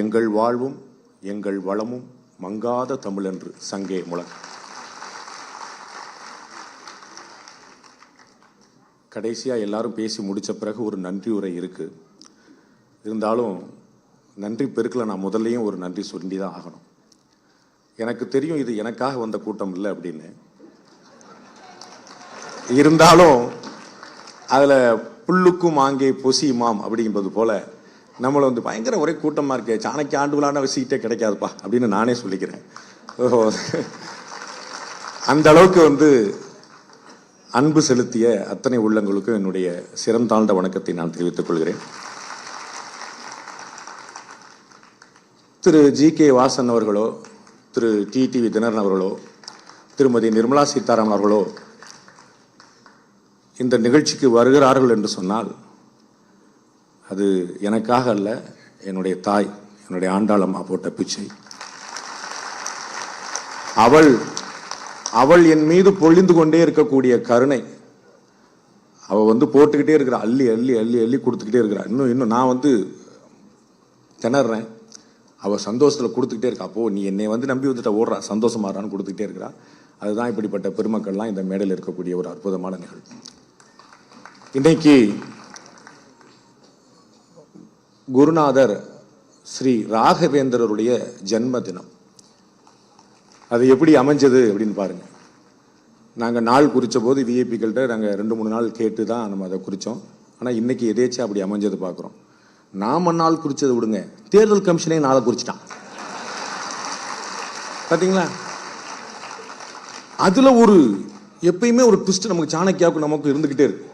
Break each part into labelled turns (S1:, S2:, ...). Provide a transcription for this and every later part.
S1: எங்கள் வாழ்வும் எங்கள் வளமும் மங்காத தமிழென்று சங்கே முழங்க கடைசியாக எல்லாரும் பேசி முடித்த பிறகு ஒரு நன்றி உரை இருக்கு. இருந்தாலும் நன்றி பெருக்கில் நான் முதல்லையும் ஒரு நன்றி சொல்லி தான் ஆகணும். எனக்கு தெரியும் இது எனக்காக வந்த கூட்டம் இல்லை அப்படின்னு. இருந்தாலும் அதில் புல்லுக்கும் ஆங்கே பொசியுமாம் அப்படிங்கிறது போல் நம்மளை வந்து பயங்கர ஒரே கூட்டமாக இருக்கே. சாணக்கிய ஆண்டுகளான சீட்டே கிடைக்காதுப்பா அப்படின்னு நானே சொல்லிக்கிறேன். ஓஹோ. அந்த அளவுக்கு வந்து அன்பு செலுத்திய அத்தனை உள்ளங்களுக்கும் என்னுடைய சிறந்தாழ்ந்த வணக்கத்தை நான் தெரிவித்துக் கொள்கிறேன். திரு ஜி கே வாசன் அவர்களோ திரு டி டிவி தினரன் அவர்களோ திருமதி நிர்மலா சீதாராமன் அவர்களோ இந்த நிகழ்ச்சிக்கு வருகிறார்கள் என்று சொன்னால் அது எனக்காக அல்ல என்னுடைய தாய் என்னுடைய ஆண்டாளம்மா போட்ட பிச்சை. அவள் அவள் என் மீது பொழிந்து கொண்டே இருக்கக்கூடிய கருணை. அவள் வந்து போட்டுக்கிட்டே இருக்கிறா அள்ளி அள்ளி அள்ளி அள்ளி கொடுத்துக்கிட்டே இருக்கிறா. இன்னும் இன்னும் நான் வந்து திணறேன் அவள் சந்தோஷத்தில் கொடுத்துக்கிட்டே இருக்கா. அப்போது நீ என்னை வந்து நம்பி வந்துட்ட ஓடுறா சந்தோஷமாறான்னு கொடுத்துக்கிட்டே இருக்கிறா. அதுதான் இப்படிப்பட்ட பெருமக்கள்லாம் இந்த மேடையில் இருக்கக்கூடிய ஒரு அற்புதமான நிகழ்வு. இன்னைக்கு குருநாதர் ஸ்ரீ ராகவேந்திரருடைய ஜன்ம தினம் அது எப்படி அமைஞ்சது அப்படின்னு பாருங்க. நாங்கள் நாள் குறித்த போது விஐபிகள்கிட்ட நாங்கள் ரெண்டு மூணு நாள் கேட்டு தான் நம்ம அதை குறித்தோம் ஆனால் இன்னைக்கு எதேச்சும் அப்படி அமைஞ்சது பார்க்குறோம் நாம நாள் குறித்தது விடுங்க. தேர்தல் கமிஷனே நாளை குறிச்சிட்டான். பார்த்தீங்களா அதில் ஒரு எப்பயுமே ஒரு ட்விஸ்ட் நமக்கு சாணக்கியாவுக்கு நமக்கு இருந்துக்கிட்டே இருக்கு.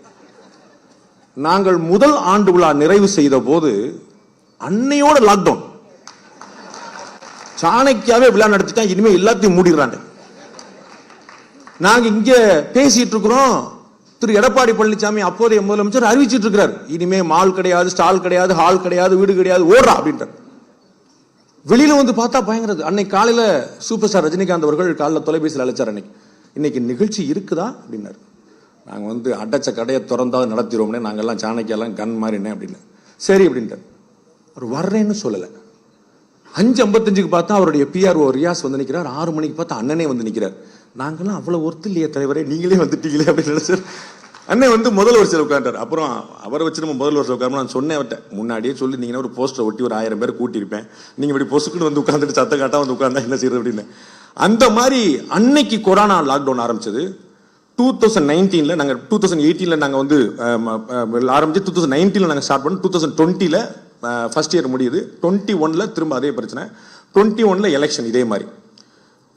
S1: நாங்கள் முதல் ஆண்டு விழா நிறைவு செய்த போது அன்னையோட லாக்டவுன் சாணக்கியாவே விழா நடத்திட்டான் இனிமே எல்லாத்தையும் மூடிடுறாங்க. நாங்க இங்க பேசிட்டு இருக்கிறோம். திரு எடப்பாடி பழனிசாமி அப்போதைய முதலமைச்சர் அறிவிச்சிட்டு இருக்கிறார். இனிமே மால் கிடையாது ஸ்டால் கிடையாது ஹால் கிடையாது வீடு கிடையாது ஓடுறா அப்படின்றார் வெளியில வந்து பார்த்தா பயங்கரது. அன்னைக்கு காலையில சூப்பர் ஸ்டார் ரஜினிகாந்த் அவர்கள் காலைல தொலைபேசியில் அழைச்சார் அன்னைக்கு. இன்னைக்கு நிகழ்ச்சி இருக்குதா அப்படின்னாரு. நாங்கள் வந்து அடைச்ச கடையை திறந்தா நடத்திடுவோம்னே நாங்கெல்லாம் சாணக்கியெல்லாம் கண் மாறினேன் அப்படின்னு. சரி அப்படின்ட்டு அவர் வர்றேன்னு சொல்லலை. அஞ்சு ஐம்பத்தஞ்சுக்கு பார்த்தா அவருடைய பிஆர்ஓ ரியாஸ் வந்து நிற்கிறார் ஆறு மணிக்கு பார்த்தா அண்ணனே வந்து நிற்கிறார் நாங்களாம் அவ்வளோ ஒர்த்து இல்லையே தலைவரே நீங்களே வந்துட்டீங்களே அப்படின்னு நினைச்சார் அண்ணன் வந்து முதல் வருஷத்தில் உட்காந்துட்டார் அப்புறம் அவரை வச்சு நம்ம முதல் வருஷம் உட்காந்து நான் சொன்னேன் அவர்கிட்ட முன்னாடியே சொல்லி நீங்கள் ஒரு போஸ்டர் ஒட்டி ஒரு ஆயிரம் பேர் கூட்டியிருப்பேன். நீங்கள் இப்படி பொசுக்குன்னு வந்து உட்காந்துட்டு சத்த காட்டாக வந்து உட்காந்தா என்ன செய்யறது அப்படின்னு. அந்த மாதிரி அன்னைக்கு கொரோனா லாக்டவுன் ஆரம்பிச்சது. டூ தௌசண்ட் நைன்டீனில் நாங்கள் டூ தௌசண்ட் எயிட்டீனில் நாங்கள் வந்து ஆரம்பிச்சு டூ தௌசண்ட் நைன்டீனில் நாங்கள் ஸ்டார்ட் பண்ணோம். டூ தௌசண்ட் டுவெண்ட்டியில் ஃபர்ஸ்ட் இயர் முடியுது. டுவெண்ட்டி ஒனில் திரும்ப அதே பிரச்சனை. டுவெண்ட்டி ஒனில் எலெக்ஷன் இதே மாதிரி.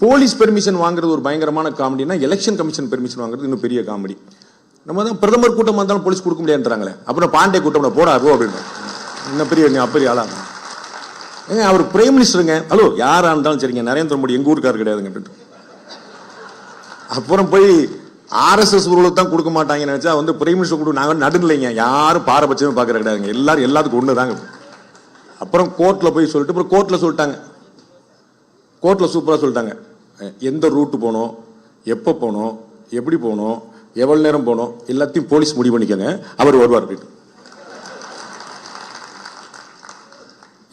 S1: போலீஸ் பெர்மிஷன் வாங்குறது ஒரு பயங்கரமான காமெடினா எலெக்ஷன் கமிஷன் பெர்மிஷன் வாங்குறது இன்னும் பெரிய காமெடி நம்ம தான் பிரதமர் கூட்டம் வந்தாலும் போலீஸ் கொடுக்க முடியாதுன்றாங்களே. அப்புறம் பாண்டே கூட்டம் போடா அப்படின்னு இன்னும் பெரிய நீ அப்பரிய ஆளா ஏங்க அவர் பிரைம் மினிஸ்டருங்க ஹலோ யாராக இருந்தாலும் சரிங்க. நரேந்திர மோடி எங்கள் ஊருக்கார் கிடையாதுங்க அப்படின்ட்டு. அப்புறம் போய் ஆர்எஸ்எஸ் ஊர்களுக்கு தான் கொடுக்க மாட்டாங்கன்னு நினைச்சா வந்து பிரைம் மினிஸ்டர் கொடு நாங்கள் நடுநிலைங்க. யாரும் பாரபட்சமே பார்க்கற கிடையாதுங்க. எல்லாரும் எல்லாத்துக்கும் ஒன்று தாங்க அப்புறம் கோர்ட்டில் போய் சொல்லிட்டு அப்புறம் கோர்ட்டில் சொல்லிட்டாங்க. கோர்ட்டில் சூப்பராக சொல்லிட்டாங்க. எந்த ரூட்டு போனோம் எப்போ போனோம் எப்படி போகணும் எவ்வளோ நேரம் போகணும் எல்லாத்தையும் போலீஸ் முடிவு பண்ணிக்கோங்க. அவர் வருவார் அப்படின்னு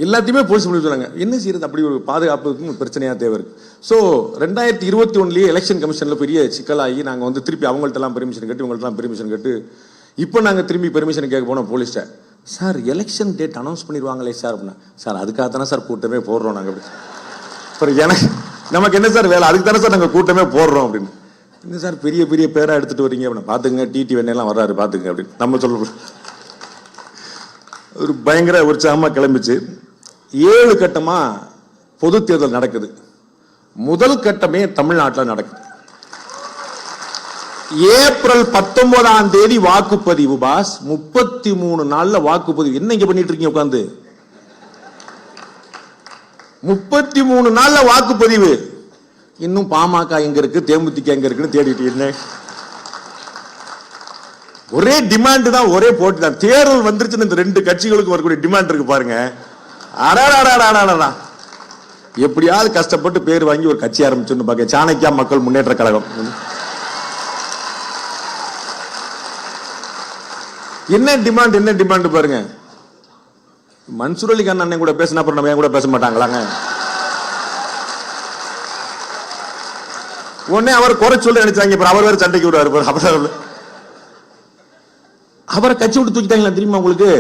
S1: எல்லாத்தையுமே போலீஸ் பண்ணி சொல்கிறாங்க என்ன செய்யறது? அப்படி ஒரு பாதுகாப்புக்கும் பிரச்சனையாக தேவை இருக்கு. ஸோ ரெண்டாயிரத்தி இருபத்தி ஒன்றுலேயே எலெக்ஷன் கமிஷனில் பெரிய சிக்கலாகி நாங்கள் வந்து திருப்பி அவங்கள்ட்டலாம் பெர்மிஷன் கேட்டு இவங்கள்ட்டலாம் பெர்மிஷன் கேட்டு இப்போ நாங்கள் திரும்பி பெர்மிஷன் கேட்க போனோம் போலீஸ்ட்ட சார் எலெக்ஷன் டேட் அனௌன்ஸ் பண்ணிடுவாங்களே சார் அப்படின்னா சார் அதுக்காக தானே சார் கூட்டமே போடுறோம் நாங்கள் அப்படி அப்புறம் எனக்கு நமக்கு என்ன சார் வேலை? அதுக்கு தானே சார் நாங்கள் கூட்டமே போடுறோம் அப்படின்னு. என்ன சார் பெரிய பெரிய பேராக எடுத்துகிட்டு வரீங்க? அப்படின்னு பார்த்துங்க டிடி வெண்ணெல்லாம் வர்றாரு பார்த்துங்க அப்படின்னு. நம்ம சொல்ல ஒரு பயங்கர உற்சாகமாக கிளம்பிச்சு. ஏழு கட்டமா பொது தேர்தல் நடக்குது. முதல் கட்டமே தமிழ்நாட்டில் நடக்குது. ஏப்ரல் பத்தொன்பதாம் தேதி வாக்குப்பதிவு பாஸ். முப்பத்தி மூணு நாள்ல வாக்குப்பதிவு. என்ன இங்க பண்ணிட்டு இருக்கீங்க உட்காந்து முப்பத்தி மூணு நாள்ல வாக்குப்பதிவு. இன்னும் பாமக எங்க இருக்கு? தேமுதிக எங்க இருக்குன்னு தேடிட்டு இருந்தேன். ஒரே டிமாண்ட் தான் ஒரே போட்டி தான். தேர்தல் வந்துருச்சுன்னு இந்த ரெண்டு கட்சிகளுக்கு வரக்கூடிய டிமாண்ட் இருக்கு பாருங்க. அடாடாடாடாடா எப்படியாவது கஷ்டப்பட்டு பேர் வாங்கி ஒரு கட்சி ஆரம்பிச்சுன்னு பாக்க சாணக்கியா மக்கள் முன்னேற்ற கழகம் என்ன டிமாண்ட் என்ன டிமாண்ட் பாருங்க மன்சூர் அலிகான் அண்ணன் கூட பேசினா அப்புறம் நம்ம ஏன் கூட பேச மாட்டாங்களாங்க உடனே அவர் குறை சொல்ல நினைச்சாங்க அப்புறம் அவர் வேற சண்டைக்கு விடுவார் அப்புறம் அவரை கட்சி விட்டு தூக்கிட்டாங்களா தெரியுமா உங்களுக்கு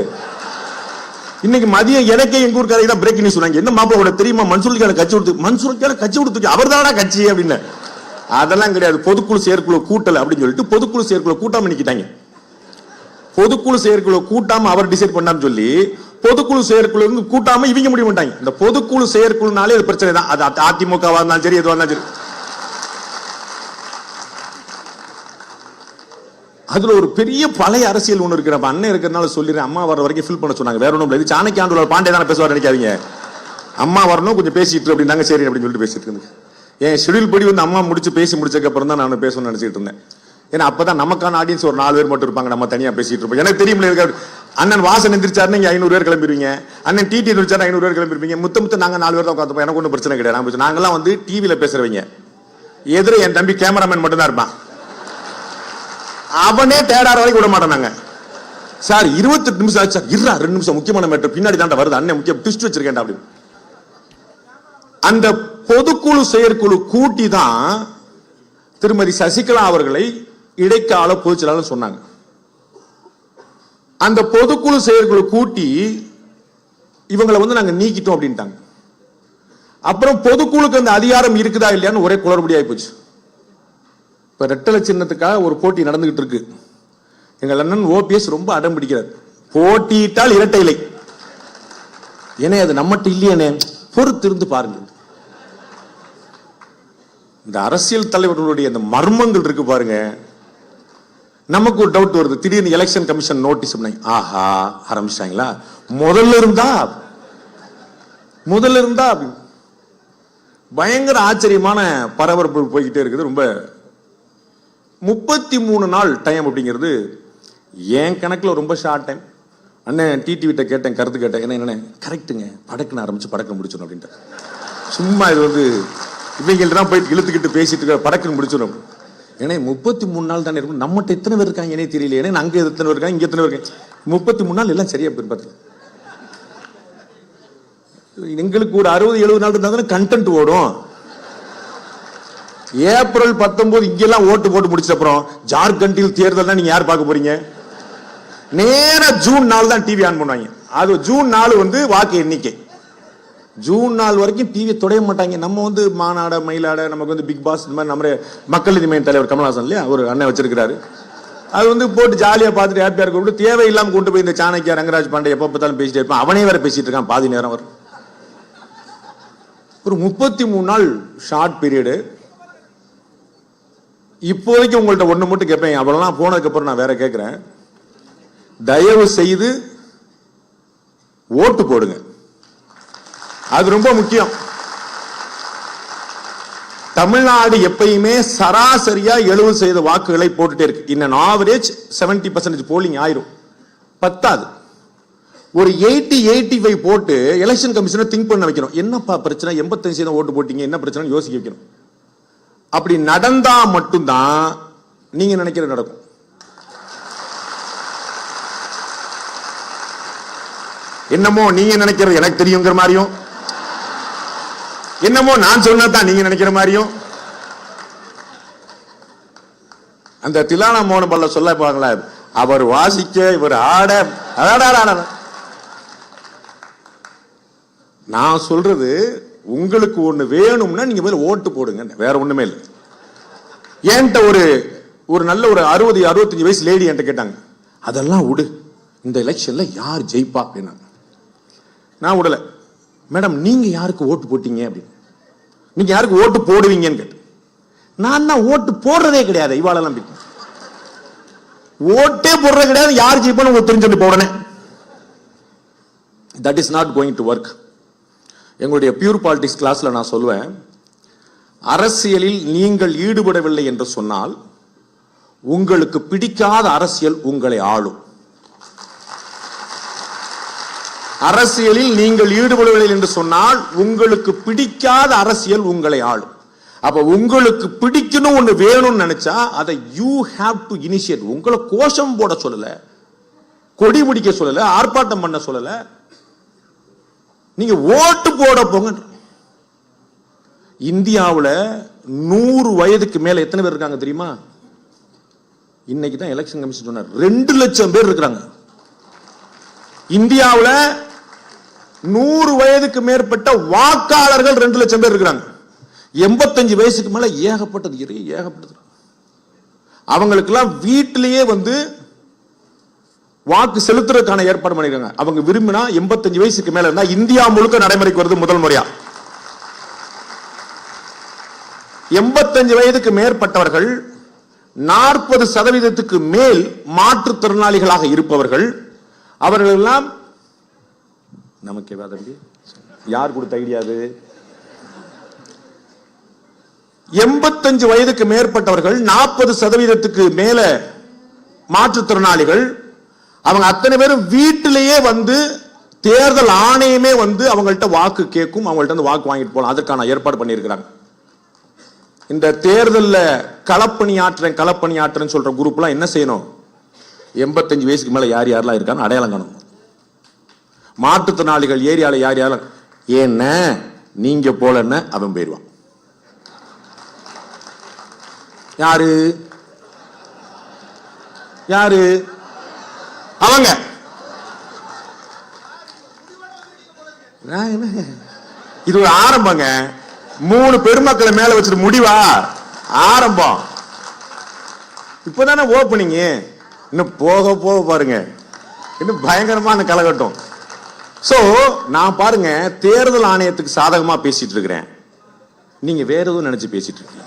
S1: இன்னைக்கு மதியம் எனக்கே எங்க ஊர் கரையில தான் பிரேக் நியூஸ் சொன்னாங்க. என்ன மாப்பிள தெரியுமா? மன்சூர் கட்சி கொடுத்து மன்சூர் கட்சி கொடுத்துருக்கு அவர் தானா கட்சி அப்படின்னு. அதெல்லாம் கிடையாது. பொதுக்குழு செயற்குழு கூட்டல அப்படின்னு சொல்லிட்டு பொதுக்குழு செயற்குழு கூட்டாம நிக்கிட்டாங்க. பொதுக்குழு செயற்குழு கூட்டாம அவர் டிசைட் பண்ணான்னு சொல்லி பொதுக்குழு செயற்குழு இருந்து கூட்டாம இவங்க முடிவு பண்ணிட்டாங்க. இந்த பொதுக்குழு செயற்குழுனாலே அது பிரச்சனை தான். அது அதிமுகவா இருந்தாலும் சரி எதுவா இருந்தாலும் சரி. அதுல ஒரு பெரிய பழைய அரசியல் ஒன்று இருக்கிற நம்ம அண்ணன் இருக்கிறதுனால சொல்லிடுறேன். அம்மா வர வரைக்கும் ஃபில் பண்ண சொன்னாங்க. வேற ஒன்றும் இல்லை. இது சாணக்கிய ஆண்டு பாண்டே தானே பேசுவார் நினைக்காதீங்க. அம்மா வரணும் கொஞ்சம் பேசிட்டு இரு அப்படின்னாங்க. சரி அப்படின்னு சொல்லிட்டு பேசிட்டு இருந்தேன். என் ஷெடியூல் படி வந்து அம்மா முடிச்சு பேசி முடிச்சக்கப்புறம் தான் நான் பேசணும்னு நினச்சிட்டு இருந்தேன். ஏன்னா அப்பதான் நமக்கான ஆடியன்ஸ் ஒரு நாலு பேர் மட்டும் இருப்பாங்க. நம்ம தனியாக பேசிட்டு இருப்போம். எனக்கு தெரியுமில்ல இருக்காரு. அண்ணன் வாசன் எந்திரிச்சாரு நீங்கள் ஐநூறு பேர் கிளம்பிடுவீங்க அண்ணன் டிடி எந்திரிச்சாரு ஐநூறு பேர் கிளம்பிருப்பீங்க முத்த முத்த நாங்கள் நாலு பேர் தான் உட்காந்துப்போம் எனக்கு ஒன்றும் பிரச்சனை கிடையாது. நாங்கள்லாம் வந்து டிவியில் பேசுகிறவங்க எதிர என் தம்பி கேமராமேன் மட்டும் தான் இருப்பான். அவனே தேடாற வரைக்கும் விட மாட்டேன் நாங்க. சார் இருபத்தெட்டு நிமிஷம் ஆச்சு சார். இருடா ரெண்டு நிமிஷம். முக்கியமான மேட்டர் பின்னாடி தான் வருது அண்ணன் முக்கிய டிஸ்ட் வச்சிருக்கேன் அப்படின்னு. அந்த பொதுக்குழு செயற்குழு கூட்டி தான் திருமதி சசிகலா அவர்களை இடைக்கால பொதுச்செயலாளர் சொன்னாங்க. அந்த பொதுக்குழு செயற்குழு கூட்டி இவங்களை வந்து நாங்க நீக்கிட்டோம் அப்படின்ட்டாங்க. அப்புறம் பொதுக்குழுக்கு அந்த அதிகாரம் இருக்குதா இல்லையான்னு ஒரே குளறுபடி ஆகி போச்சு. இப்போ ரெட்டலை சின்னத்துக்காக ஒரு போட்டி நடந்துகிட்டு இருக்கு. எங்கள் அண்ணன் ஓபிஎஸ் ரொம்ப அடம் பிடிக்கிறார். போட்டியிட்டால் இரட்டை இலை. ஏனே அது நம்மகிட்ட இல்லையேனே. பொறுத்து இருந்து பாருங்க இந்த அரசியல் தலைவர்களுடைய அந்த மர்மங்கள் இருக்கு பாருங்க. நமக்கு ஒரு டவுட் வருது. திடீர்னு எலெக்ஷன் கமிஷன் நோட்டீஸ் பண்ணாங்க ஆஹா ஆரம்பிச்சிட்டாங்களா? முதல்ல இருந்தா முதல்ல இருந்தா பயங்கர ஆச்சரியமான பரபரப்பு போய்கிட்டே இருக்குது. ரொம்ப முப்பத்தி மூணு நாள் டைம் அப்படிங்கிறது என் கணக்கில் ரொம்ப ஷார்ட் டைம் அண்ணன் டிடிவிட்ட கேட்டேன் கருத்து கேட்டேன். என்ன என்ன கரெக்ட்டுங்க. படக்குன்னு ஆரம்பிச்சு படக்கு முடிச்சிடும் அப்படின்ட்டு சும்மா இது வந்து இவங்கள்ட்ட தான் போயிட்டு இழுத்துக்கிட்டு பேசிட்டு இருக்க படக்குன்னு முடிச்சிடும் ஏன்னா முப்பத்தி மூணு நாள் தானே இருக்கும்? நம்மகிட்ட எத்தனை பேர் இருக்காங்க என்னே தெரியல. ஏன்னா அங்கே எத்தனை பேர் இருக்காங்க இங்கே எத்தனை பேர் இருக்காங்க? முப்பத்தி மூணு நாள் எல்லாம் சரியா போயிரு பார்த்து எங்களுக்கு ஒரு அறுபது எழுபது நாள் இருந்தால் தானே கண்டென்ட் ஓடும். ஏப்ரல் பத்தொன்பது இங்கெல்லாம் ஓட்டு போட்டு முடிச்ச அப்புறம் ஜார்க்கண்டில் தேர்தல் தான் நீங்க யார் பார்க்க போறீங்க? நேரா ஜூன் நாள் தான் டிவி ஆன் பண்ணுவாங்க. அது ஜூன் நாள் வந்து வாக்கு எண்ணிக்கை. ஜூன் நாள் வரைக்கும் டிவி தொடைய மாட்டாங்க. நம்ம வந்து மாநாட மயிலாட நமக்கு வந்து பிக் பாஸ் இந்த மாதிரி நம்ம மக்கள் நீதி மையம் தலைவர் கமல்ஹாசன் இல்லையா? ஒரு அண்ணன் வச்சிருக்கிறாரு. அது வந்து போட்டு ஜாலியாக பார்த்துட்டு ஹாப்பியாக இருக்க விட்டு தேவையில்லாம கொண்டு போய் இந்த சாணக்கியா ரங்கராஜ் பாண்டே எப்போ பார்த்தாலும் பேசிட்டே இருப்பான். அவனே வேற பேசிட்டு இருக்கான். பாதி நேரம் வரும் ஒரு முப்பத்தி மூணு நாள் ஷார்ட் பீரியடு இப்போதைக்கு உங்கள்கிட்ட ஒன்று மட்டும் கேட்பேன் அவ்வளவுலாம் போனதுக்கப்புறம் நான் வேற கேட்குறேன் தயவு செய்து ஓட்டு போடுங்க. அது ரொம்ப முக்கியம். தமிழ்நாடு எப்பயுமே சராசரியா எழுபது சதவீத வாக்குகளை போட்டுட்டே இருக்கு. In average seventy percentage polling ஆயிரும். பத்தாது. ஒரு எயிட்டி எயிட்டி ஃபைவ் போட்டு எலெக்ஷன் கமிஷனை திங்க் பண்ண வைக்கணும். என்னப்பா பிரச்சனை? எண்பத்தஞ்சு சதவீதம் ஓட்டு போட்டீங்க. என்ன பிரச்சனை யோசிக்க வைக்கணும். அப்படி நடந்தா மட்டும்தான் நீங்க நினைக்கிறது நடக்கும். என்னமோ நீங்க நினைக்கிறது எனக்கு தெரியுங்கிற மாதிரியும் என்னமோ நான் சொன்னதான் நீங்க நினைக்கிற மாதிரியும். அந்த திலானா மோன பல்ல சொல்ல பாங்களா அவர் வாசிக்க இவர் ஆட நான் சொல்றது உங்களுக்கு ஒண்ணு வேணும்னா நீங்க முதல்ல ஓட்டு போடுங்க. வேற ஒன்றுமே இல்லை. என்கிட்ட ஒரு ஒரு நல்ல ஒரு அறுபது அறுபத்தஞ்சு வயசு லேடி என்கிட்ட கேட்டாங்க. அதெல்லாம் விடு. இந்த எலெக்ஷன்ல யார் ஜெயிப்பா? அப்படின்னாங்க. நான் விடலை. மேடம் நீங்கள் யாருக்கு ஓட்டு போட்டீங்க? அப்படின்னு. நீங்க யாருக்கு ஓட்டு போடுவீங்கன்னு கேட்டேன். நான் தான் ஓட்டு போடுறதே கிடையாது. இவாளெல்லாம் பிடிக்கும் ஓட்டே போடுறது கிடையாது. யார் ஜெயிப்பான்னு உங்களுக்கு தெரிஞ்சுட்டு போடனே that is not going to work எங்களுடைய பியூர் பாலிட்டிக்ஸ் கிளாஸில் நான் சொல்லுவேன் அரசியலில் நீங்கள் ஈடுபடவில்லை என்று சொன்னால் உங்களுக்கு பிடிக்காத அரசியல் உங்களை ஆளும். அரசியலில் நீங்கள் ஈடுபடவில்லை என்று சொன்னால் உங்களுக்கு பிடிக்காத அரசியல் உங்களை ஆளும். அப்ப உங்களுக்கு பிடிக்கணும் ஒண்ணு வேணும்னு நினைச்சா அதை யூ ஹாவ் டு இனிஷியேட் உங்களை கோஷம் போட சொல்லல கொடி பிடிக்க சொல்லல ஆர்ப்பாட்டம் பண்ண சொல்லலை நீங்க ஓட்டு போட போங்க. இந்தியாவில் நூறு வயதுக்கு மேல எத்தனை பேர் இருக்காங்க தெரியுமா? இன்னைக்கு தான் எலெக்ஷன் கமிஷன் சொன்னார். ரெண்டு லட்சம் பேர் இருக்கிறாங்க. இந்தியாவுல நூறு வயதுக்கு மேற்பட்ட வாக்காளர்கள் ரெண்டு லட்சம் பேர் இருக்கிறாங்க. எண்பத்தஞ்சு வயசுக்கு மேல ஏகப்பட்டது ஏகப்பட்டது. அவங்களுக்கெல்லாம் வீட்டிலேயே வந்து வாக்கு செலுத்துறதுக்கான ஏற்பாடு பண்ணிருக்காங்க. அவங்க விரும்பினா எண்பத்தஞ்சு வயசுக்கு மேல இருந்தா இந்தியா முழுக்க நடைமுறைக்கு வருது முதல் முறையா. எண்பத்தஞ்சு வயதுக்கு மேற்பட்டவர்கள் நாற்பது சதவீதத்துக்கு மேல் மாற்றுத்திறனாளிகளாக இருப்பவர்கள். அவர்கள் எல்லாம் நமக்கு தம்பி? யார் கொடுத்த ஐடியா அது? எண்பத்தஞ்சு வயதுக்கு மேற்பட்டவர்கள் நாற்பது சதவீதத்துக்கு மேல மாற்றுத்திறனாளிகள் அவங்க அத்தனை பேரும் வீட்டிலேயே வந்து தேர்தல் ஆணையமே வந்து அவங்கள்ட்ட வாக்கு கேட்கும் அவங்கள்ட்ட வந்து வாக்கு வாங்கிட்டு போகலாம். அதற்கான ஏற்பாடு பண்ணியிருக்கிறாங்க. இந்த தேர்தலில் களப்பணியாற்றுறேன் களப்பணியாற்றுறேன்னு சொல்ற குரூப்லாம் என்ன செய்யணும்? எண்பத்தஞ்சு வயசுக்கு மேலே யார் யாரெல்லாம் இருக்கான்னு அடையாளம் காணும். மாற்றுத்திறனாளிகள் ஏரியால யார் யாரும் ஏன்ன நீங்க போலன்னு அவன் போயிடுவான். யாரு? யாரு? அவங்க? இது ஒரு ஆரம்பங்க. மூணு பெருமக்களை மேல வச்சுட்டு முடிவா? ஆரம்பம். இப்பதானே ஓப்பனிங் இன்னும் போக போக பாருங்க. இன்னும் பயங்கரமான கலகட்டம். சோ நான் பாருங்க தேர்தல் ஆணையத்துக்கு சாதகமா பேசிட்டு இருக்கிறேன். நீங்க வேற எதுவும் நினைச்சு பேசிட்டு இருக்கீங்க.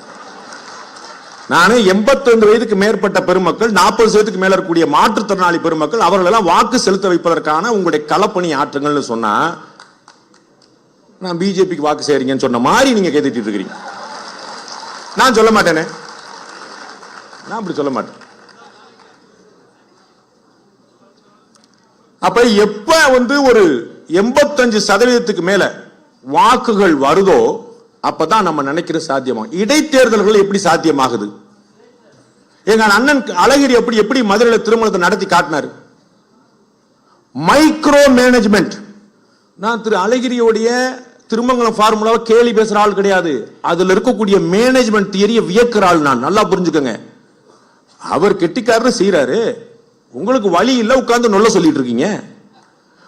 S1: நான் எண்பத்தொன்று வயதுக்கு மேற்பட்ட பெருமக்கள் நாற்பது வயதுக்கு மேல இருக்கக்கூடிய மாற்றுத்திறனாளி பெருமக்கள் அவர்கள் எல்லாம் வாக்கு செலுத்த வைப்பதற்கான உங்களுடைய களப்பணி ஆற்றுங்கள்னு சொன்னா நான் பிஜேபிக்கு வாக்கு செய்றீங்கன்னு சொன்ன மாதிரி நீங்க கேட்டுட்டு இருக்கிறீங்க. நான் சொல்ல மாட்டேனே. நான் அப்படி சொல்ல மாட்டேன். அப்ப எப்ப வந்து ஒரு எண்பத்தஞ்சு சதவீதத்துக்கு மேல வாக்குகள் வருதோ அப்பதான் நம்ம நினைக்கிற சாத்தியமாகும் இடைத்தேர்தல்கள் எப்படி சாத்தியமாகுது? எங்க அண்ணன் அழகிரி எப்படி எப்படி மதுரையில் திருமணத்தை நடத்தி காட்டினாரு? மைக்ரோ மேனேஜ்மெண்ட் நான் திரு அழகிரியோடைய திருமங்கலம் ஃபார்முலாவை கேலி பேசுற ஆள் கிடையாது. அதுல இருக்கக்கூடிய மேனேஜ்மெண்ட் தியரிய வியக்கிற ஆள் நான். நல்லா புரிஞ்சுக்கோங்க. அவர் கெட்டிக்காரர் செய்யறாரு உங்களுக்கு வழி இல்ல உட்கார்ந்து நொல்ல சொல்லிட்டு இருக்கீங்க.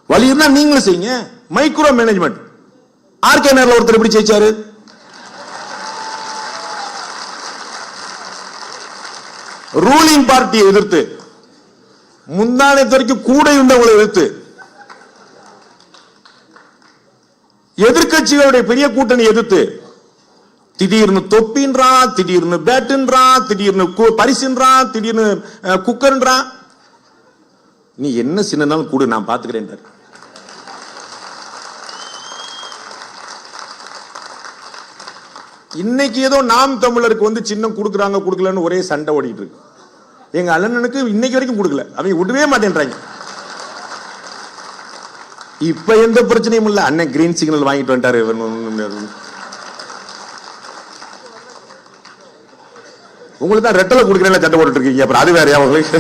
S1: வழி இருந்தா நீங்களும் செய்யுங்க. மைக்ரோ மேனேஜ்மெண்ட் ஆர்கே நேரில் ஒருத்தர் எப்படி ஜெயிச்சாரு? ரூலிங் பார்ட்டியை எதிர்த்து முந்தானத்து வரைக்கும் கூட இருந்தவங்களை எதிர்த்து எதிர்க்கட்சிகளுடைய பெரிய கூட்டணி எதிர்த்து திடீர்னு தொப்பின்றான் திடீர்னு பேட்டுன்றான் திடீர்னு கு- பரிசுன்றான் திடீர்னு குக்கர்ன்றா. குக்கர்ன்றான் நீ என்ன சின்னனாலும் கூடு நான் பாத்துக்கிறேன் இன்னைக்கு ஏதோ நாம் தமிழருக்கு வந்து சின்னம் கொடுக்குறாங்க கொடுக்கலன்னு ஒரே சண்டை ஓடிட்டு இருக்கு. எங்க அண்ணனுக்கு இன்னைக்கு வரைக்கும் கொடுக்கல. அவங்க விடவே மாட்டேன்றாங்க. இப்ப எந்த பிரச்சனையும் இல்ல. அண்ணன் கிரீன் சிக்னல் வாங்கிட்டு வந்துட்டாரு. உங்களுக்கு தான் ரெட்டலை கொடுக்குறேன் சண்டை போட்டுட்டு இருக்கீங்க. அப்புறம் அது வேறயா உங்களுக்கு?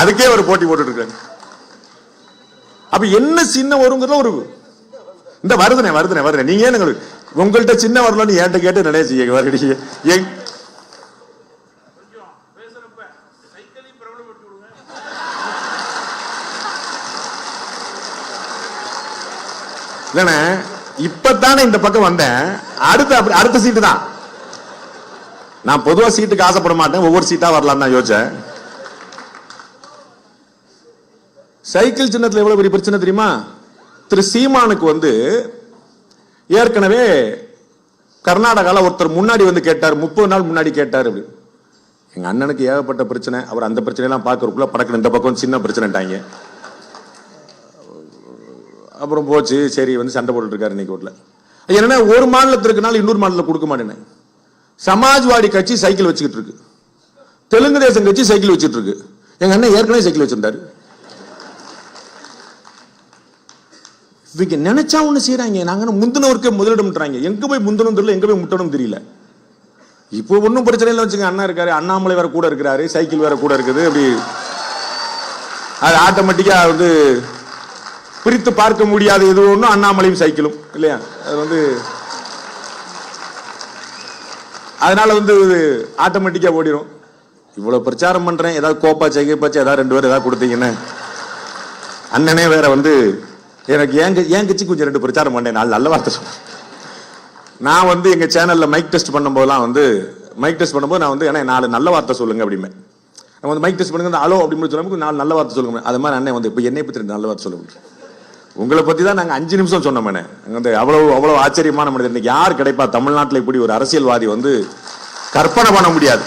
S1: அதுக்கே ஒரு போட்டி போட்டுட்டு இருக்காங்க அப்ப என்ன சின்ன வருங்கிறத ஒரு இந்த வருதுனே வருதுனே வருதுனே நீங்க ஏன் உங்கள்கிட்ட சின்ன வரலன்னு என்கிட்ட கேட்டு நினைய செய்ய வருடி எங் இல்லண்ணே இப்பதானே இந்த பக்கம் வந்தேன். அடுத்த அப்படி- அடுத்த சீட்டு தான். நான் பொதுவாக சீட்டுக்கு ஆசைப்பட மாட்டேன் ஒவ்வொரு சீட்டா வரலாம் தான் யோசிச்சேன். சைக்கிள் சின்னத்தில் எவ்வளவு பெரிய பிரச்சனை தெரியுமா? திரு சீமானுக்கு வந்து ஏற்கனவே கர்நாடகாவில் ஒருத்தர் முன்னாடி வந்து கேட்டார் முப்பது நாள் முன்னாடி கேட்டார் அப்படி. எங்கள் அண்ணனுக்கு ஏகப்பட்ட பிரச்சனை அவர் அந்த பிரச்சனையெல்லாம் பார்க்கறதுக்குள்ள படக்கு இந்த பக்கம் சின்ன பிரச்சனைட்டாங்க அப்புறம் போச்சு சரி வந்து சண்டை போட்டுருக்காரு இன்னைக்கு வீட்டுல என்னன்னா ஒரு மாநிலத்திற்குனால இன்னொரு மாநிலம் கொடுக்க மாட்டேன் சமாஜ்வாடி கட்சி சைக்கிள் வச்சுக்கிட்டு இருக்கு. தெலுங்கு தேசம் கட்சி சைக்கிள் வச்சுட்டு இருக்கு. எங்கள் அண்ணன் ஏற்கனவே சைக்கிள் வச்சுருந்தாரு. இவங்க நினைச்சா ஒன்று செய்கிறாங்க நாங்கள் முந்தினவருக்கே முதலிடம்ன்றாங்க. எங்கே போய் முந்தணும் தெரியல எங்கே போய் முட்டணும் தெரியல. இப்போ ஒன்றும் பிரச்சனை இல்லை வச்சுங்க அண்ணா இருக்காரு அண்ணாமலை வேற கூட இருக்கிறாரு சைக்கிள் வேற கூட இருக்குது. அப்படி அது ஆட்டோமேட்டிக்காக வந்து பிரித்து பார்க்க முடியாத எது ஒன்றும் அண்ணாமலையும் சைக்கிளும் இல்லையா? அது வந்து அதனால வந்து ஆட்டோமேட்டிக்காக ஓடிடும் இவ்வளோ பிரச்சாரம் பண்ணுறேன் ஏதாவது கோப்பாச்சா கீப்பாச்சா ஏதாவது ரெண்டு பேர் ஏதாவது கொடுத்தீங்கன்னு அண்ணனே வேற வந்து எனக்கு என் க- ஏன் கட்சி கொஞ்சம் ரெண்டு பிரச்சாரம் பண்ணேன். நாலு நல்ல வார்த்தை சொன்னேன் நான் வந்து எங்க சேனல்ல மைக் டெஸ்ட் பண்ணும்போதெல்லாம் வந்து மைக் டெஸ்ட் பண்ணும்போது நான் வந்து ஏன்னா நாலு நல்ல வார்த்தை சொல்லுங்க அப்படிமே. நம்ம வந்து மைக் டெஸ்ட் பண்ணுங்க ஹலோ அப்படின்னு சொல்லும்போது நாலு நல்ல வார்த்தை சொல்லுங்க அது மாதிரி அண்ணன் வந்து இப்போ என்னை பத்தி ரெண்டு நல்ல வார்த்தை சொல்லுங்க உங்களை பத்தி தான் நாங்க அஞ்சு நிமிஷம் சொன்னோமே வந்து அவ்வளவு அவ்வளவு ஆச்சரியமான மனிதர். இன்னைக்கு யார் கிடைப்பா? தமிழ்நாட்டில் இப்படி ஒரு அரசியல்வாதி வந்து கற்பனை பண்ண முடியாது.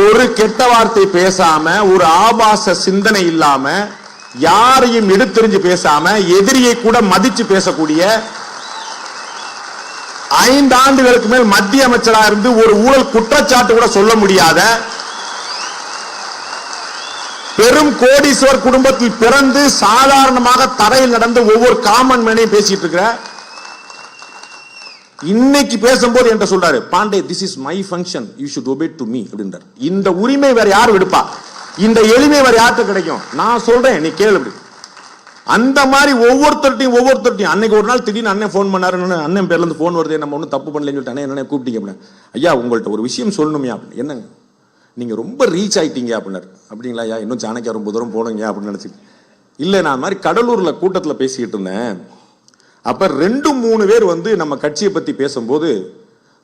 S1: ஒரு கெட்ட வார்த்தை பேசாம ஒரு ஆபாச சிந்தனை இல்லாம யாரையும் எடுத்தெறிஞ்சு பேசாம எதிரியை கூட மதிச்சு பேசக்கூடிய ஐந்து ஆண்டுகளுக்கு மேல் மத்திய அமைச்சரா இருந்து ஒரு ஊழல் குற்றச்சாட்டு கூட சொல்ல முடியாத பெரும் கோடீஸ்வர் குடும்பத்தில் பிறந்து சாதாரணமாக தரையில் நடந்த ஒவ்வொரு காமன் மேனையும் பேசிட்டு இருக்கிற இன்னைக்கு பேசும்போது என்கிட்ட சொல்றாரு Pandey this is my function you should obey to me அப்படின்றார். இந்த உரிமை வேற யாரும் எடுப்பா. இந்த எளிமை வேற யார்கிட்ட கிடைக்கும்? நான் சொல்றேன் நீ கேளு அப்படி அந்த மாதிரி ஒவ்வொருத்தர்ட்டையும் ஒவ்வொருத்தர்ட்டையும் அன்னைக்கு ஒரு நாள் திடீர்னு அண்ணன் ஃபோன் பண்ணாருன்னு "அண்ணன், பேர்ல இருந்து ஃபோன் வருது நம்ம ஒன்றும் தப்பு பண்ணலன்னு சொல்லிட்டு அண்ணன் என்ன கூப்பிட்டீங்க அப்படின்னு ஐயா உங்கள்கிட்ட ஒரு விஷயம் சொல்லணுமே அப்படின்னு. என்னங்க? நீங்க ரொம்ப ரீச் ஆயிட்டீங்க அப்படின்னாரு. அப்படிங்களா ஐயா இன்னும் ஜானக்கியா ரொம்ப தூரம் போனீங்க அப்படின்னு நினைச்சிட்டு. இல்லை நான் மாதிரி கடலூர்ல கூட்டத்தில் பேசிக்கிட்டு இருந்தேன். அப்ப ரெண்டு மூணு பேர் வந்து நம்ம கட்சியை பத்தி பேசும்போது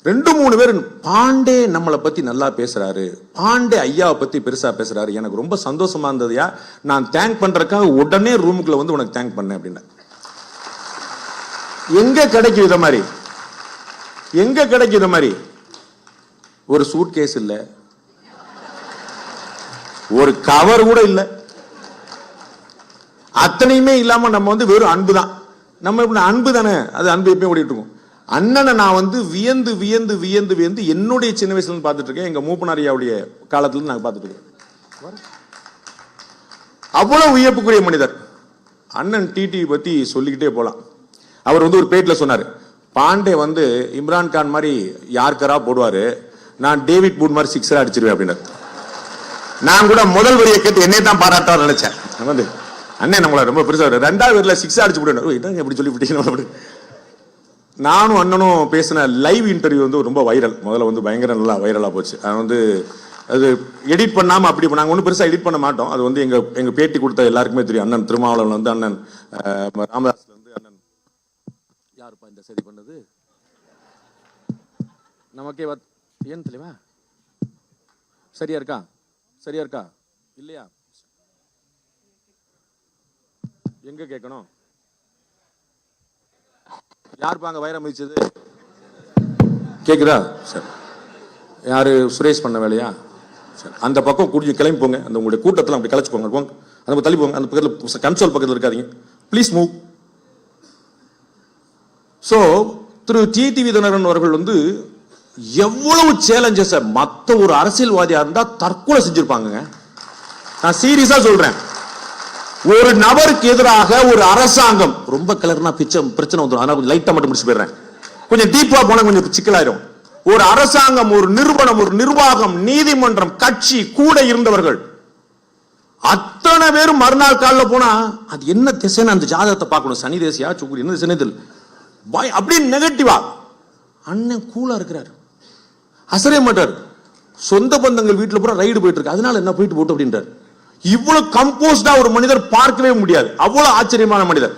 S1: ரெண்டு மூணு பேர் பாண்டே நம்மளை பத்தி நல்லா பேசுறாரு. பாண்டே ஐயாவை பத்தி பெருசா பேசுறாரு. எனக்கு ரொம்ப சந்தோஷமா இருந்ததுயா. நான் தேங்க் பண்றதுக்காக உடனே ரூமுக்குள்ள வந்து உனக்கு தேங்க் பண்ணேன் அப்படின்னா. எங்க கிடைக்கும் இத மாதிரி? எங்க கிடைக்கும் இத மாதிரி? ஒரு சூட் கேஸ் இல்ல. ஒரு கவர் கூட இல்ல. அத்தனையுமே இல்லாம நம்ம வந்து வெறும் அன்பு தான் நம்ம இப்படி அன்பு தானே. அது அன்பு எப்பயும் ஓடிட்டு இருக்கோம். அண்ணனை நான் வந்து வியந்து வியந்து வியந்து வியந்து என்னுடைய சின்ன வயசுல இருந்து பார்த்துட்டு இருக்கேன். எங்க மூப்பனாரியாவுடைய காலத்துல இருந்து நாங்க பார்த்துட்டு இருக்கேன் அவ்வளவு வியப்புக்குரிய மனிதர். அண்ணன் டிடி பத்தி சொல்லிக்கிட்டே போலாம். அவர் வந்து ஒரு பேட்டில் சொன்னார். பாண்டே வந்து இம்ரான் கான் மாதிரி யார்கரா போடுவாரு? நான் டேவிட் பூட் மாதிரி சிக்ஸராக அடிச்சிருவேன் அப்படின்னார். நான் கூட முதல் வரியை கேட்டு என்னை தான் பாராட்டார் நினைச்சேன். வந்து அண்ணன் நம்மள ரொம்ப பெருசாக ஒரு ரெண்டாவது வரியில் சிக்ஸாக அடிச்சு போடுவேன் இப்படி சொல்லி விட்டீங்க. நானும் அண்ணனும் பேசின லைவ் இன்டர்வியூ வந்து ரொம்ப வைரல் முதல்ல வந்து பயங்கர நல்லா வைரலாக போச்சு. அது வந்து அது எடிட் பண்ணாமல் அப்படி நாங்கள் ஒன்றும் பெருசாக எடிட் பண்ண மாட்டோம். அது வந்து எங்கள் எங்கள் பேட்டி கொடுத்த எல்லாருக்குமே தெரியும். அண்ணன் திருமாவளவன் வந்து அண்ணன் அஹ், ராமதாஸ்ல அண்ணன். யாருப்பா இந்த சரி பண்ணது? நமக்கே வத்- ஏன் தெரியுமா? சரியா இருக்கா? சரியா இருக்கா? இல்லையா? எங்கே கேட்கணும்? யார் பாங்க வைரம் மிதிச்சது? கேக்குதா? சரி. யார் சுரேஷ் பண்ண வேலையா? சரி. அந்த பக்கம் குடிஞ்சு கிளம்பி போங்க. அந்த உங்களுடைய கூட்டத்தில் அப்படி கலைச்சு போங்க. போங்க. அந்த பக்கம் தள்ளி போங்க. அந்த பக்கத்தில் கன்சோல் பக்கத்தில் இருக்காதிங்க. Please move so Thiru T T விதனரன் அவர்கள் வந்து எவ்வளவு சேலஞ்சஸ் மற்ற ஒரு அரசியல்வாதியாக இருந்தால் தற்கொலை செஞ்சுருப்பாங்க நான் சீரியஸாக சொல்கிறேன் ஒரு நபருக்கு எதிராக ஒரு அரசாங்கம் ரொம்ப கிளர்னா பிச்சை பிரச்சனை வந்துடும் அதனால கொஞ்சம் லைட்டா மட்டும் முடிச்சு போயிடுறேன். கொஞ்சம் டீப்பா போனால் கொஞ்சம் சிக்கலாயிரும். ஒரு அரசாங்கம் ஒரு நிறுவனம் ஒரு நிர்வாகம் நீதிமன்றம் கட்சி கூட இருந்தவர்கள் அத்தனை பேரும் மறுநாள் காலில் போனா அது என்ன திசைன்னு அந்த ஜாதகத்தை பார்க்கணும். சனி தேசியா சுக்குரி என்ன திசை பாய் அப்படின்னு அப்படியே நெகட்டிவா அண்ணன் கூலா இருக்கிறாரு. அசரே மாட்டார். சொந்த பந்தங்கள் வீட்டில் பூரா ரைடு போயிட்டு இருக்கு. அதனால என்ன போயிட்டு போட்டு அப்படின்றார். இவ்வளவு கம்போஸ்டா ஒரு மனிதர் பார்க்கவே முடியாது. அவ்வளவு ஆச்சரியமான மனிதர்.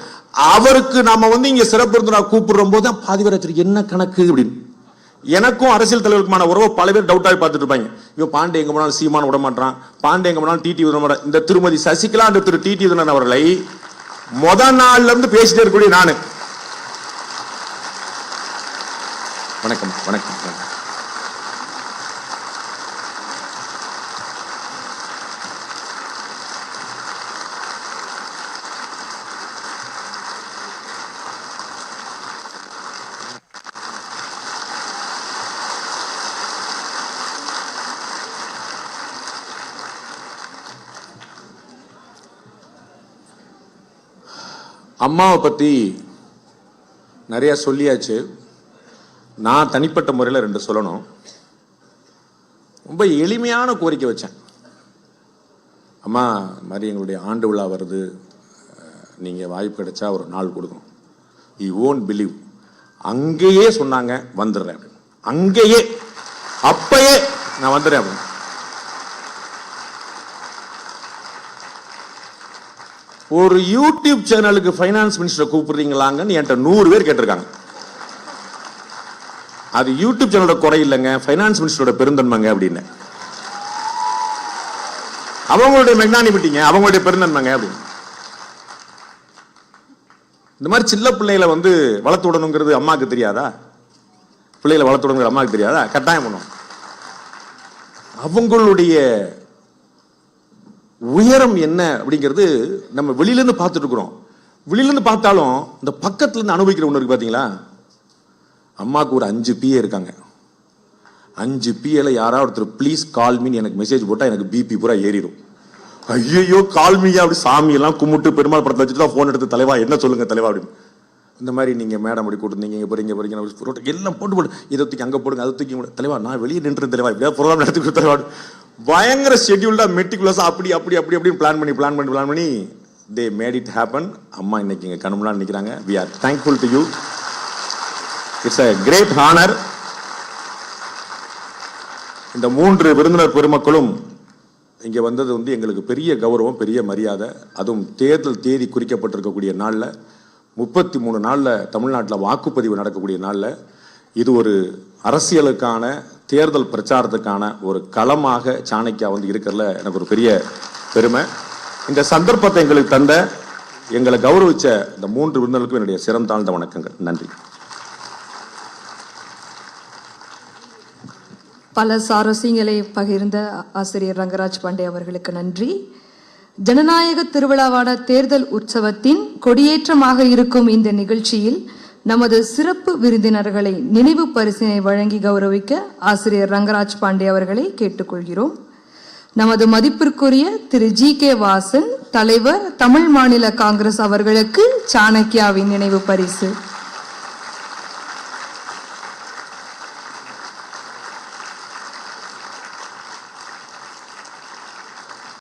S1: அவருக்கு நாம வந்து இங்க சிறப்பு விருந்தினர் கூப்பிடுற போது தான் என்ன கணக்கு? அப்படின்னு. எனக்கும் அரசியல் தலைவருக்குமான உறவை பல பேர் டவுட்டாகி பார்த்துட்டு இருப்பாங்க. இவன் பாண்டே எங்க போனாலும் சீமான விட மாட்டான் பாண்டே எங்க போனாலும் டிடி விட மாட்டான். இந்த திருமதி சசிகலா என்ற திரு டிடி விதனன் அவர்களை முத நாள்ல இருந்து பேசிட்டே இருக்கக்கூடிய நானு. வணக்கம் வணக்கம் வணக்கம். அம்மாவை பற்றி நிறையா சொல்லியாச்சு. நான் தனிப்பட்ட முறையில் ரெண்டு சொல்லணும். ரொம்ப எளிமையான கோரிக்கை வச்சேன். அம்மா இந்த மாதிரி எங்களுடைய ஆண்டு விழா வருது. நீங்கள் வாய்ப்பு கிடைச்சா ஒரு நாள் கொடுக்கணும். யூ ஓன் பிலீவ் அங்கேயே சொன்னாங்க வந்துடுறேன் அப்படின்னு. அங்கேயே அப்பயே நான் வந்துடுறேன் அப்படின்னு. ஒரு யூடியூப் சேனலுக்கு ஃபைனான்ஸ் மினிஸ்டரை கூப்பிடுறீங்களாங்கன்னு என்கிட்ட நூறு பேர் கேட்டிருக்காங்க. அது யூடியூப் சேனலோட குறை இல்லைங்க ஃபைனான்ஸ் மினிஸ்டரோட பெருந்தன்மைங்க அப்படின்னு. அவங்களுடைய மெக்னானிபிட்டிங்க அவங்களுடைய பெருந்தன்மைங்க அப்படின்னு. இந்த மாதிரி சின்ன பிள்ளைகளை வந்து வளர்த்து விடணுங்கிறது அம்மாவுக்கு தெரியாதா? பிள்ளைகளை வளர்த்து விடணுங்கிறது அம்மாவுக்கு தெரியாதா? கட்டாயம் பண்ணும். அவங்களுடைய உயரம் என்ன அப்படிங்கிறது நம்ம வெளியிலேருந்து பார்த்துட்டு இருக்கிறோம் வெளியிலேருந்து பார்த்தாலும் இந்த பக்கத்துலேருந்து அனுபவிக்கிற ஒன்று இருக்கு பார்த்தீங்களா? அம்மாவுக்கு ஒரு அஞ்சு பிஏ இருக்காங்க. அஞ்சு பிஏல யாராவது ஒருத்தர் ப்ளீஸ் கால் மீன் எனக்கு மெசேஜ் போட்டால் எனக்கு பிபி பூரா ஏறிடும் ஐயோ கால் அப்படி சாமியெல்லாம் கும்பிட்டு பெருமாள் படத்தை வச்சுட்டு தான் ஃபோன் எடுத்து தலைவா என்ன சொல்லுங்க தலைவா? அப்படின்னு. இந்த மாதிரி நீங்கள் மேடம் அப்படி கூட்டு இங்கே போறீங்க போறீங்க அப்படி photo எல்லாம் போட்டு போட்டு இதை தூக்கி அங்கே போடுங்க அதை தூக்கி தலைவா நான் வெளியே நின்று தலைவா. இப்படியா ப்ரோக்ராம் நடத்தி கொடுத்த பயங்கர ஷெட்யூல்டாக மெட்டிகுலஸாக அப்படி அப்படி அப்படி அப்படின்னு பிளான் பண்ணி பிளான் பண்ணி பிளான் பண்ணி. தே மேட் இட் ஹேப்பன் அம்மா இன்னைக்கு இங்கே கண்முலாம் நிற்கிறாங்க we are thankful to you it's a great honour இந்த மூன்று விருந்தினர் பெருமக்களும் இங்கே வந்தது வந்து எங்களுக்கு பெரிய கௌரவம் பெரிய மரியாதை. அதுவும் தேர்தல் தேதி குறிக்கப்பட்டிருக்கக்கூடிய நாளில் முப்பத்தி மூணு நாளில் தமிழ்நாட்டில் வாக்குப்பதிவு நடக்கக்கூடிய நாளில் இது ஒரு அரசியலுக்கான தேர்தல் பிரச்சாரத்துக்கான ஒரு களமாக சாணக்கியா வந்து இருக்கிறதுல எனக்கு ஒரு பெரிய பெருமை. இந்த சந்தர்ப்பத்தை எங்களுக்கு தந்த எங்களை கௌரவிச்ச இந்த மூன்று விருந்தினருக்கும் என்னுடைய சிரம் தாழ்ந்த வணக்கங்கள். நன்றி.
S2: பல சாரசியங்களை பகிர்ந்த ஆசிரியர் ரங்கராஜ் பாண்டே அவர்களுக்கு நன்றி. ஜனநாயக திருவிழாவான தேர்தல் உற்சவத்தின் கொடியேற்றமாக இருக்கும் இந்த நிகழ்ச்சியில் நமது சிறப்பு விருந்தினர்களை நினைவு பரிசினை வழங்கி கௌரவிக்க ஆசிரியர் ரங்கராஜ் பாண்டே அவர்களை கேட்டுக்கொள்கிறோம். நமது மதிப்பிற்குரிய திரு ஜி கே வாசன் தலைவர் தமிழ் மாநில காங்கிரஸ் அவர்களுக்கு சாணக்கியாவின் நினைவு பரிசு.